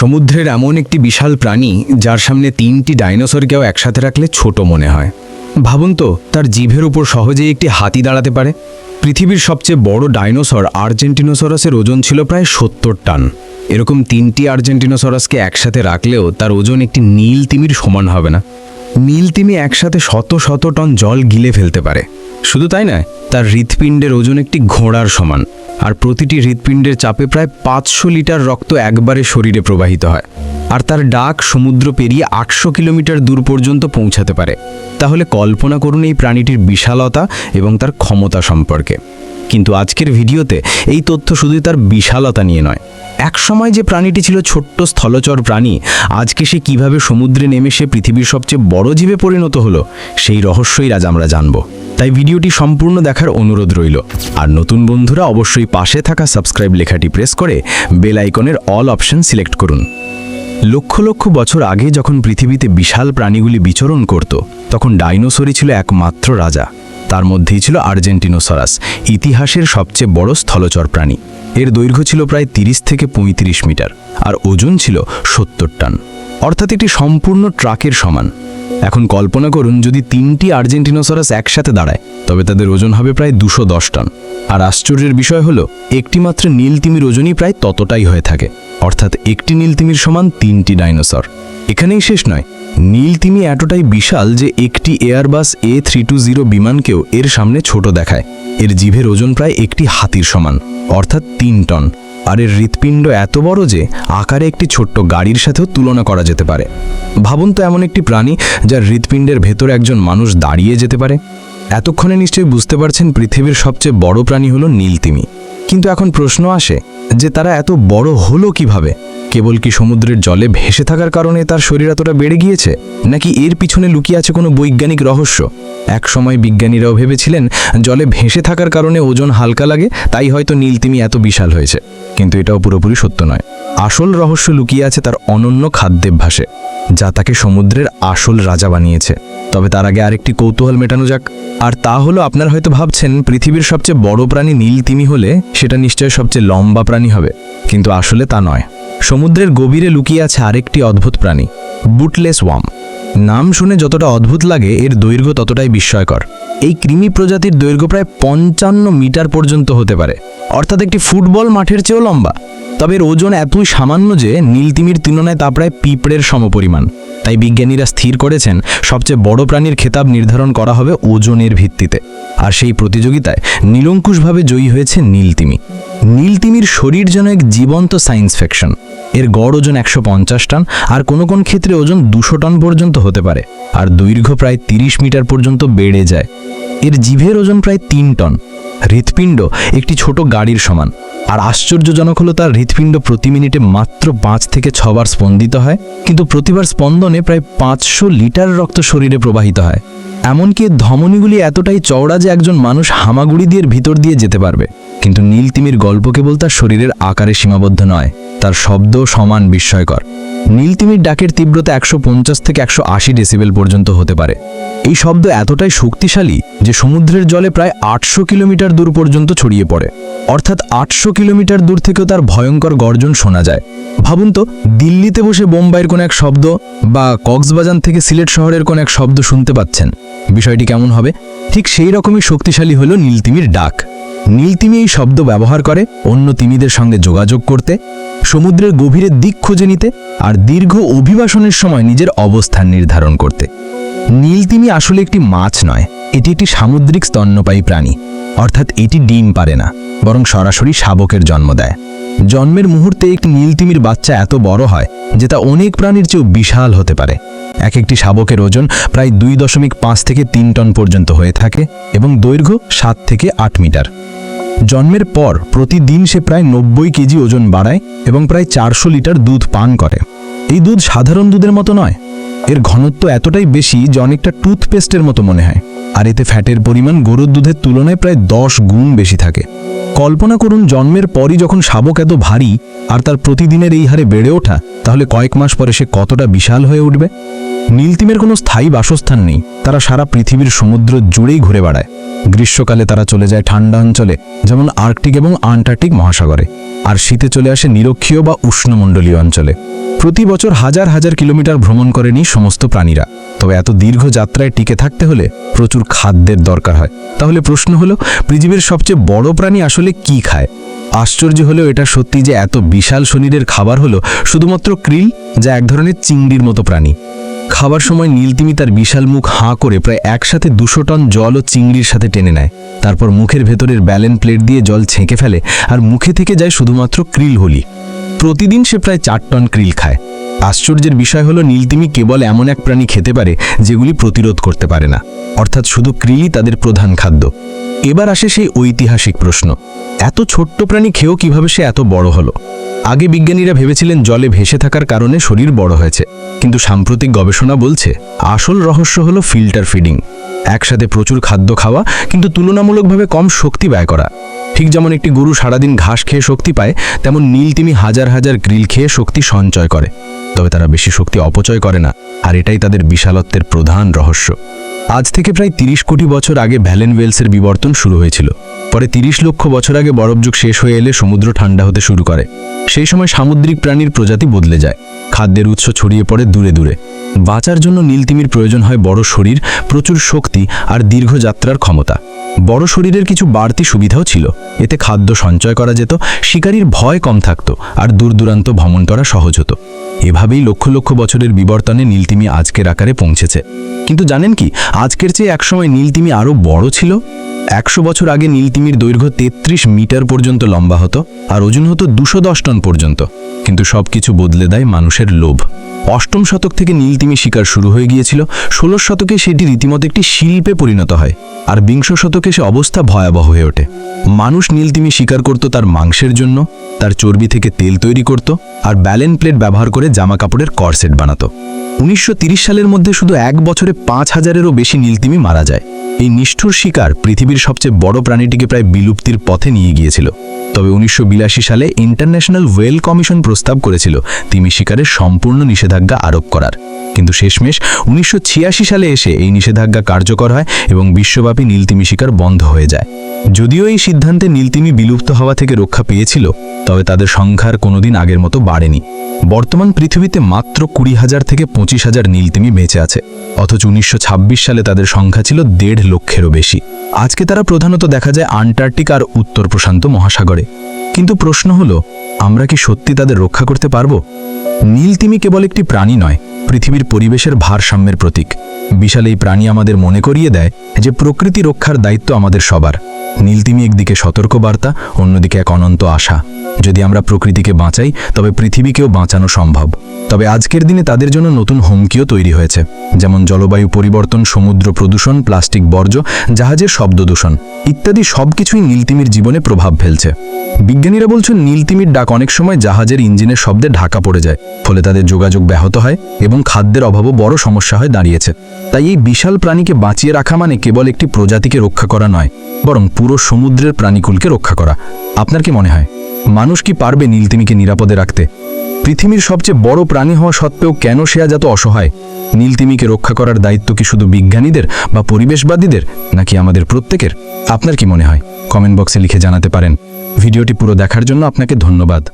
সমুদ্রের এমন একটি বিশাল প্রাণী যার সামনে তিনটি ডাইনোসরকেও একসাথে রাখলে ছোট মনে হয়। ভাবুন তো, তার জিভের উপর সহজেই একটি হাতি দাঁড়াতে পারে। পৃথিবীর সবচেয়ে বড় ডাইনোসর আর্জেন্টিনোসরাসের ওজন ছিল প্রায় সত্তর টান। এরকম তিনটি আর্জেন্টিনোসরাসকে একসাথে রাখলেও তার ওজন একটি নীল তিমির সমান হবে না। নীল তিমি একসাথে শত শত টন জল গিলে ফেলতে পারে। শুধু তাই নয়, তার হৃৎপিণ্ডের ওজন একটি ঘোড়ার সমান। আর প্রতিটি হৃৎপিণ্ডের চাপে প্রায় পাঁচশো লিটার রক্ত একবারে শরীরে প্রবাহিত হয়। আর তার ডাক সমুদ্র পেরিয়ে আটশো কিলোমিটার দূর পর্যন্ত পৌঁছাতে পারে। তাহলে কল্পনা করুন এই প্রাণীটির বিশালতা এবং তার ক্ষমতা সম্পর্কে। কিন্তু আজকের ভিডিওতে এই তথ্য শুধু তার বিশালতা নিয়ে নয়। একসময় যে প্রাণীটি ছিল ছোট্ট স্থলচর প্রাণী, আজকে সে কীভাবে সমুদ্রে নেমে সে পৃথিবীর সবচেয়ে বড় জীবে পরিণত হলো, সেই রহস্যই আজ আমরা জানব। তাই ভিডিওটি সম্পূর্ণ দেখার অনুরোধ রইল। আর নতুন বন্ধুরা অবশ্যই পাশে থাকা সাবস্ক্রাইব লেখাটি প্রেস করে বেল আইকনের অল অপশন সিলেক্ট করুন। লক্ষ লক্ষ বছর আগে যখন পৃথিবীতে বিশাল প্রাণীগুলি বিচরণ করত, তখন ডাইনোসরই ছিল একমাত্র রাজা। তার মধ্যেই ছিল আর্জেন্টিনোসরাস, ইতিহাসের সবচেয়ে বড় স্থলচর প্রাণী। এর দৈর্ঘ্য ছিল প্রায় তিরিশ থেকে পঁয়ত্রিশ মিটার, আর ওজন ছিল সত্তর টান। অর্থাৎ একটি সম্পূর্ণ ট্রাকের সমান। এখন কল্পনা করুন যদি তিনটি আর্জেন্টিনোসরাস একসাথে দাঁড়ায়, তবে তাদের ওজন হবে প্রায় দুশো দশ টন। আর আশ্চর্যের বিষয় হলো একটি মাত্র নীল তিমির ওজনই প্রায় ততটাই হয়ে থাকে। অর্থাৎ একটি নীলতিমির সমান তিনটি ডাইনোসর। এখানেই শেষ নয়, নীলতিমি এতটাই বিশাল যে একটি Airbus A three two zero বিমানকেও এর সামনে ছোট দেখায়। এর জিভের ওজন প্রায় একটি হাতির সমান, অর্থাৎ তিন টন। আর এর হৃৎপিণ্ড এত বড় যে আকারে একটি ছোট্ট গাড়ির সাথেও তুলনা করা যেতে পারে। ভাবুন তো এমন একটি প্রাণী যার হৃৎপিণ্ডের ভেতর একজন মানুষ দাঁড়িয়ে যেতে পারে। এতক্ষণে নিশ্চয়ই বুঝতে পারছেন পৃথিবীর সবচেয়ে বড় প্রাণী হলো নীলতিমি। কিন্তু এখন প্রশ্ন আসে যে তারা এত বড় হলো কীভাবে? কেবল কি সমুদ্রের জলে ভেসে থাকার কারণে তার শরীর এতটা বেড়ে গিয়েছে? নাকি এর পিছনে লুকিয়ে আছে কোনো বৈজ্ঞানিক রহস্য? এক সময় বিজ্ঞানীরাও ভেবেছিলেন জলে ভেসে থাকার কারণে ওজন হালকা লাগে, তাই হয়তো নীলতিমি এত বিশাল হয়েছে। কিন্তু এটাও পুরোপুরি সত্য নয়। আসল রহস্য লুকিয়ে আছে তার অনন্য খাদ্যাভ্যাসে, যা তাকে সমুদ্রের আসল রাজা বানিয়েছে। তবে তার আগে আরেকটি কৌতূহল মেটানো যাক। আর তা হলো, আপনারা হয়তো ভাবছেন, পৃথিবীর সবচেয়ে বড় প্রাণী নীল তিমি হলে সেটা নিশ্চয় সবচেয়ে লম্বা প্রাণী হবে। কিন্তু আসলে তা নয়। সমুদ্রের গভীরে লুকিয়ে আছে আরেকটি অদ্ভুত প্রাণী, বুটলেস ওয়াম নাম শুনে যতটা অদ্ভুত লাগে, এর দৈর্ঘ্য ততটাই বিস্ময়কর। এই কৃমি প্রজাতির দৈর্ঘ্য প্রায় পঞ্চান্ন মিটার পর্যন্ত হতে পারে। অর্থাৎ একটি ফুটবল মাঠের চেয়েও লম্বা। তবে এর ওজন এতই সামান্য যে, নীলতিমির তুলনায় তা প্রায় পিঁপড়ের সমপরিমাণ। তাই বিজ্ঞানীরা স্থির করেছেন, সবচেয়ে বড় প্রাণীর খেতাব নির্ধারণ করা হবে ওজনের ভিত্তিতে। আর সেই প্রতিযোগিতায় নিরঙ্কুশভাবে জয়ী হয়েছে নীলতিমি। নীলতিমির শরীর যেন এক জীবন্ত সায়েন্স ফ্যাকশন এর গড় ওজন একশো পঞ্চাশ টন আর কোনো কোন ক্ষেত্রে ওজন দুশো টন পর্যন্ত হতে পারে। আর দৈর্ঘ্য প্রায় তিরিশ মিটার পর্যন্ত বেড়ে যায়। এর জিভের ওজন প্রায় তিন টন। হৃৎপিণ্ড একটি ছোট গাড়ির সমান। আর আশ্চর্যজনক হলো তার হৃৎপিণ্ড প্রতি মিনিটে মাত্র পাঁচ থেকে ছবার স্পন্দিত হয়, কিন্তু প্রতিবার স্পন্দনে প্রায় পাঁচশো লিটার রক্ত শরীরে প্রবাহিত হয়। এমনকি ধমনীগুলি এতটাই চওড়া যে একজন মানুষ হামাগুড়ি দিয়ে ভিতর দিয়ে যেতে পারবে। কিন্তু নীলতিমির গল্প কেবল তার শরীরের আকারে সীমাবদ্ধ নয়, তার শব্দ সমান বিস্ময়কর। নীলতিমির ডাকের তীব্রতা একশো পঞ্চাশ থেকে একশো আশি ডেসিবেল পর্যন্ত হতে পারে। এই শব্দ এতটাই শক্তিশালী যে সমুদ্রের জলে প্রায় আটশো কিলোমিটার দূর পর্যন্ত ছড়িয়ে পড়ে। অর্থাৎ আটশো কিলোমিটার দূর থেকেও তার ভয়ঙ্কর গর্জন শোনা যায়। ভাবুন তো, দিল্লিতে বসে বোম্বাইয়ের কোন এক শব্দ বা কক্সবাজার থেকে সিলেট শহরের কোনো এক শব্দ শুনতে পাচ্ছেন। বিষয়টি কেমন হবে? ঠিক সেই রকমই শক্তিশালী হলো নীলতিমির ডাক। নীলতিমি এই শব্দ ব্যবহার করে, অন্য তিমিদের সঙ্গে যোগাযোগ করতে, সমুদ্রের গভীরের দিক খুঁজে নিতে আর দীর্ঘ অভিবাসনের সময় নিজের অবস্থান নির্ধারণ করতে। নীলতিমি আসলে একটি মাছ নয়, এটি একটি সামুদ্রিক স্তন্যপায়ী প্রাণী, অর্থাৎ এটি ডিম পারে না, বরং সরাসরি শাবকের জন্ম দেয়। জন্মের মুহূর্তে একটি নীলতিমির বাচ্চা এত বড় হয় যে তা অনেক প্রাণীর চেয়েও বিশাল হতে পারে। এক একটি শাবকের ওজন প্রায় দুই দশমিক পাঁচ থেকে তিন টন পর্যন্ত হয়ে থাকে এবং দৈর্ঘ্য সাত থেকে আট মিটার। জন্মের পর প্রতিদিন সে প্রায় নব্বই কেজি ওজন বাড়ায় এবং প্রায় চারশো লিটার দুধ পান করে। এই দুধ সাধারণ দুধের মতো নয়। এর ঘনত্ব এতটাই বেশি যে অনেকটা টুথপেস্টের মতো মনে হয়। আর এতে ফ্যাটের পরিমাণ গরুর দুধের তুলনায় প্রায় দশ গুণ বেশি থাকে। কল্পনা করুন জন্মের পরই যখন শাবক এত ভারী আর তার প্রতিদিনের এই হারে বেড়ে ওঠা, তাহলে কয়েক মাস পরে সে কতটা বিশাল হয়ে উঠবে? নীলতিমের কোনো স্থায়ী বাসস্থান নেই। তারা সারা পৃথিবীর সমুদ্র জুড়েই ঘুরে বেড়ায়। গ্রীষ্মকালে তারা চলে যায় ঠান্ডা অঞ্চলে, যেমন আর্কটিক এবং আন্টার্কটিক মহাসাগরে। আর শীতে চলে আসে নিরক্ষীয় বা উষ্ণমণ্ডলীয় অঞ্চলে। প্রতি বছর হাজার হাজার কিলোমিটার ভ্রমণ করেনি সমস্ত প্রাণীরা। তবে এত দীর্ঘ যাত্রায় টিকে থাকতে হলে প্রচুর খাদ্যের দরকার হয়। তাহলে প্রশ্ন হলো, পৃথিবীর সবচেয়ে বড় প্রাণী আসলে কি খায়? আশ্চর্য হলেও এটা সত্যি যে এত বিশাল শরীরের খাবার হলো শুধুমাত্র ক্রিল, যা এক ধরনের চিংড়ির মতো প্রাণী। খাবার সময় নীলতিমি তার বিশাল মুখ হাঁ করে প্রায় একসাথে দুশো টন জল ও চিংড়ির সাথে টেনে নেয়। তারপর মুখের ভেতরের ব্যালেন প্লেট দিয়ে জল ছেঁকে ফেলে আর মুখে থেকে যায় শুধুমাত্র ক্রিল হলি। প্রতিদিন সে প্রায় চার টন ক্রিল খায়। আশ্চর্যের বিষয় হলো, নীলতিমি কেবল এমন এক প্রাণী খেতে পারে যেগুলি প্রতিরোধ করতে পারে না। অর্থাৎ শুধু ক্রিলই তাদের প্রধান খাদ্য। এবার আসে সেই ঐতিহাসিক প্রশ্ন। এত ছোট্ট প্রাণী খেয়েও কীভাবে সে এত বড় হলো? আগে বিজ্ঞানীরা ভেবেছিলেন জলে ভেসে থাকার কারণে শরীর বড় হয়েছে। কিন্তু সাম্প্রতিক গবেষণা বলছে, আসল রহস্য হলো ফিল্টার ফিডিং। একসাথে প্রচুর খাদ্য খাওয়া, কিন্তু তুলনামূলকভাবে কম শক্তি ব্যয় করা। ঠিক যেমন একটি গরু সারাদিন ঘাস খেয়ে শক্তি পায়, তেমন নীল তিমি হাজার হাজার গ্রিল খেয়ে শক্তি সঞ্চয় করে। তবে তারা বেশি শক্তি অপচয় করে না, আর এটাই তাদের বিশালত্বের প্রধান রহস্য। আজ থেকে প্রায় তিরিশ কোটি বছর আগে ভ্যালেন ওয়েলসের বিবর্তন শুরু হয়েছিল। পরে তিরিশ লক্ষ বছর আগে বরফযুগ শেষ হয়ে এলে সমুদ্র ঠান্ডা হতে শুরু করে। সেই সময় সামুদ্রিক প্রাণীর প্রজাতি বদলে যায়। খাদ্যের উৎস ছড়িয়ে পড়ে দূরে দূরে। বাঁচার জন্য নীলতিমির প্রয়োজন হয় বড় শরীর, প্রচুর শক্তি আর দীর্ঘ যাত্রার ক্ষমতা। বড় শরীরের কিছু বাড়তি সুবিধাও ছিল। এতে খাদ্য সঞ্চয় করা যেত, শিকারীর ভয় কম থাকতো আর দূর দূরান্ত ভ্রমণ করা সহজ হতো। এভাবেই লক্ষ লক্ষ বছরের বিবর্তনে নীলতিমি আজকের আকারে পৌঁছেছে। কিন্তু জানেন কি, আজকের চেয়ে একসময় নীলতিমি আরও বড় ছিল? একশো বছর আগে নীলতিমির দৈর্ঘ্য তেত্রিশ মিটার পর্যন্ত লম্বা হতো, আর ওজন হতো দুশো দশ টন পর্যন্ত। কিন্তু সব কিছু বদলে দেয় মানুষের লোভ। অষ্টম শতক থেকে নীলতিমি শিকার শুরু হয়ে গিয়েছিল, ষোলশ শতকে সেটি রীতিমতো একটি শিল্পে পরিণত হয়, আর বিংশ শতকে সে অবস্থা ভয়াবহ হয়ে ওঠে। মানুষ নীলতিমি শিকার করত তার মাংসের জন্য, তার চর্বি থেকে তেল তৈরি করত, আর ব্যালেন প্লেট ব্যবহার করে জামা কাপড়ের করসেট বানাতো। উনিশশো সালের মধ্যে শুধু এক বছরে পাঁচ হাজারেরও বেশি নীলতিমি মারা যায়। এই নিষ্ঠুর শিকার পৃথিবীর সবচেয়ে বড় প্রাণীটিকে প্রায় বিলুপ্তির পথে নিয়ে গিয়েছিল। তবে উনিশশো সালে ইন্টারন্যাশনাল ওয়েল কমিশন প্রস্তাব করেছিল, তিমি শিকারের সম্পূর্ণ নিষেধাজ্ঞা আরোপ করার। কিন্তু শেষমেশ উনিশশো ছিয়াশি সালে এসে এই নিষেধাজ্ঞা কার্যকর হয় এবং বিশ্বব্যাপী নীলতিমি শিকার বন্ধ হয়ে যায়। যদিও এই সিদ্ধান্তে নীলতিমি বিলুপ্ত হওয়া থেকে রক্ষা পেয়েছিল, তবে তাদের সংখ্যার কোনোদিন আগের মতো বাড়েনি। বর্তমান পৃথিবীতে মাত্র কুড়ি হাজার থেকে পঁচিশ হাজার নীলতিমি বেঁচে আছে। অথচ উনিশশো ছাব্বিশ সালে তাদের সংখ্যা ছিল দেড় লক্ষেরও বেশি। আজকে তারা প্রধানত দেখা যায় আন্টার্কটিক আর উত্তর প্রশান্ত মহাসাগরে। কিন্তু প্রশ্ন হলো, আমরা কি সত্যি তাদের রক্ষা করতে পারব? নীলতিমি কেবল একটি প্রাণী নয়, পৃথিবীর পরিবেশের ভারসাম্যের প্রতীক। বিশাল এই প্রাণী আমাদের মনে করিয়ে দেয় যে প্রকৃতি রক্ষার দায়িত্ব আমাদের সবার। নীলতিমি একদিকে সতর্ক বার্তা অন্যদিকে এক অনন্ত আশা। যদি আমরা প্রকৃতিকে বাঁচাই, তবে পৃথিবীকেও বাঁচানো সম্ভব। তবে আজকের দিনে তাদের জন্য নতুন হুমকিও তৈরি হয়েছে। যেমন জলবায়ু পরিবর্তন, সমুদ্র প্রদূষণ, প্লাস্টিক বর্জ্য, জাহাজের শব্দ দূষণ ইত্যাদি সবকিছুই নীলতিমির জীবনে প্রভাব ফেলছে। বিজ্ঞানীরা বলছেন, নীলতিমির ডাক অনেক সময় জাহাজের ইঞ্জিনের শব্দে ঢাকা পড়ে যায়, ফলে তাদের যোগাযোগ ব্যাহত হয় এবং খাদ্যের অভাবও বড় সমস্যা হয়ে দাঁড়িয়েছে। তাই এই বিশাল প্রাণীকে বাঁচিয়ে রাখা মানে কেবল একটি প্রজাতিকে রক্ষা করা নয়, বরং পুরো সমুদ্রের প্রাণীকুলকে রক্ষা করা। আপনার কি মনে হয়? মানুষ কি পারবে নীলতিমিকে নিরাপদে রাখতে? পৃথিবীর সবচেয়ে বড় প্রাণী হওয়া সত্ত্বেও কেন সে আজ এত অসহায়? নীলতিমিকে রক্ষা করার দায়িত্ব কি শুধু বিজ্ঞানীদের বা পরিবেশবাদীদের, নাকি আমাদের প্রত্যেকের? আপনার কি মনে হয়? কমেন্ট বক্সে লিখে জানাতে পারেন। ভিডিওটি পুরো দেখার জন্য আপনাকে ধন্যবাদ।